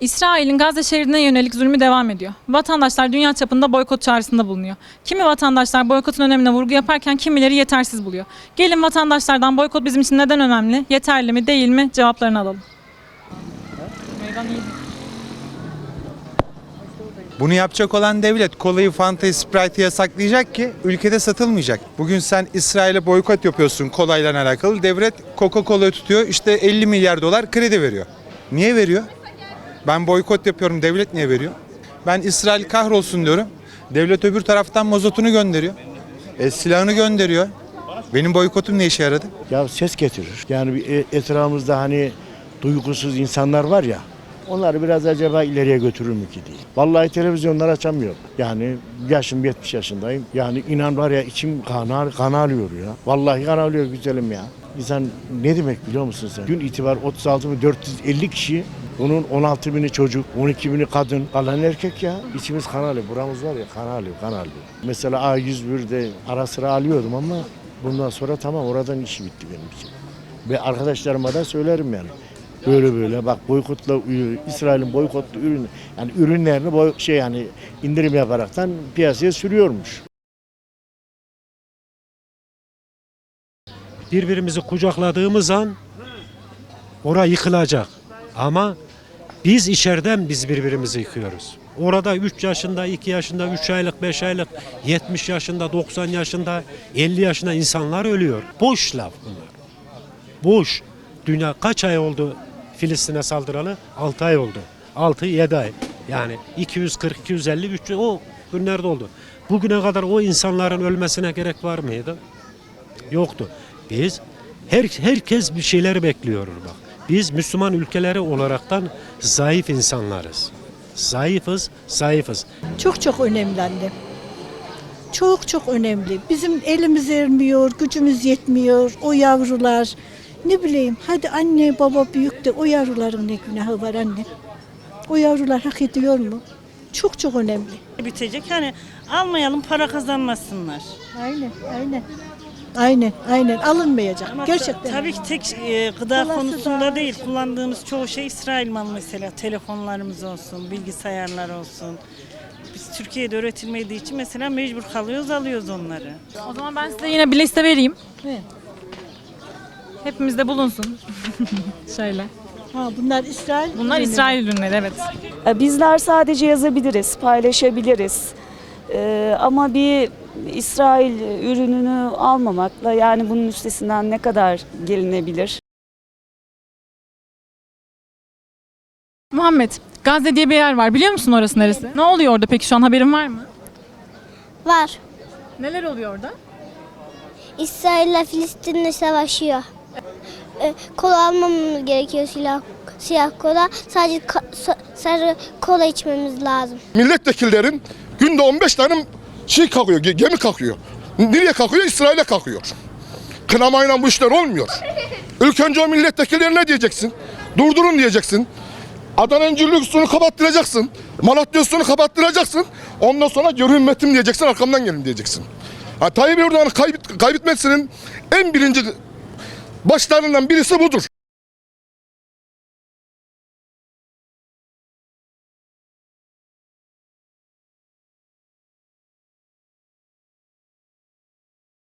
İsrail'in Gazze şeridine yönelik zulmü devam ediyor. Vatandaşlar dünya çapında boykot çağrısında bulunuyor. Kimi vatandaşlar boykotun önemine vurgu yaparken kimileri yetersiz buluyor. Gelin vatandaşlardan boykot bizim için neden önemli, yeterli mi, değil mi cevaplarını alalım. Bunu yapacak olan devlet kolayı Fanta Sprite'ı yasaklayacak ki ülkede satılmayacak. Bugün sen İsrail'e boykot yapıyorsun kolayla alakalı. Devlet Coca-Cola'yı tutuyor işte 50 milyar dolar kredi veriyor. Niye veriyor? Ben boykot yapıyorum devlet niye veriyor? Ben İsrail kahrolsun diyorum. Devlet öbür taraftan mazotunu gönderiyor. E, silahını gönderiyor. Benim boykotum ne işe yaradı? Ya ses getirir. Yani e- etrafımızda hani duygusuz insanlar var ya. Onları biraz acaba ileriye götürür mü ki diye. Vallahi televizyonlar açamıyor. Yani yaşım 70 yaşındayım. Yani inan var ya içim kan, kan alıyor ya. Vallahi kan alıyor güzelim ya. İnsan ne demek biliyor musun sen? Gün itibar 36.450 kişi. Bunun 16 bini çocuk, 12 bini kadın, kalan erkek ya. İçimiz kan alıyor. Buramız var ya kan alıyor, kan alıyor. Mesela A101'de ara sıra alıyordum ama bundan sonra tamam oradan işi bitti benim için. Ve arkadaşlarıma da söylerim yani. Böyle böyle bak boykotla İsrail'in boykotlu ürün yani ürünlerini boy, şey yani indirim yaparaktan piyasaya sürüyormuş. birbirimizi kucakladığımız an ora yıkılacak. Ama biz içeriden biz birbirimizi yıkıyoruz. Orada 3 yaşında, 2 yaşında, 3 aylık, 5 aylık, 70 yaşında, 90 yaşında, 50 yaşında insanlar ölüyor. Boş laf bunlar. Boş. Dünya kaç ay oldu Filistin'e saldıralı? 6 ay oldu. 6-7 ay. Yani 240, 250, 300 o günlerde oldu. Bugüne kadar o insanların ölmesine gerek var mıydı? Yoktu. Biz her herkes bir şeyler bekliyor bak. Biz Müslüman ülkeleri olaraktan zayıf insanlarız. Zayıfız, zayıfız. Çok çok önemli annem. Çok çok önemli. Bizim elimiz ermiyor, gücümüz yetmiyor. O yavrular ne bileyim hadi anne baba büyük de o yavruların ne günahı var anne. O yavrular hak ediyor mu? Çok çok önemli. bitecek. Hani almayalım para kazanmasınlar. Aynen, aynen. Aynen, aynen alınmayacak. Ama Gerçekten. ta- tabii ki tek e, gıda Kolası konusunda da- değil. Kullandığımız çoğu şey İsrail malı mesela. Telefonlarımız olsun, bilgisayarlar olsun. Biz Türkiye'de üretilmediği için mesela mecbur kalıyoruz, alıyoruz onları. O zaman ben size yine bir liste vereyim. Evet. Hepimizde bulunsun. Şöyle. Ha, bunlar İsrail. Bunlar ürünü. İsrail ürünleri evet. E, Bizler sadece yazabiliriz, paylaşabiliriz. Ee, ama bir İsrail ürününü almamakla yani bunun üstesinden ne kadar gelinebilir? Muhammed, Gazze diye bir yer var. Biliyor musun orası neresi? Ne oluyor orada peki şu an haberin var mı? Var. Neler oluyor orada? İsrail ile Filistin'le savaşıyor. Ee, kola almamamız gerekiyor silah siyah kola. Sadece ka- sa- sarı kola içmemiz lazım. milletvekillerin günde 15 tane şey kalkıyor, ge- gemi kalkıyor. Nereye kalkıyor? İsrail'e kalkıyor. Kınamayla bu işler olmuyor. İlk önce o milletvekillerine ne diyeceksin? Durdurun diyeceksin. Adana'nın cürlüksünü kapattıracaksın. Malatya üstünü kapattıracaksın. Ondan sonra geri ümmetim diyeceksin, arkamdan gelin diyeceksin. Ha, Tayyip Erdoğan'ı kaybet, kaybetmesinin en birinci başlarından birisi budur.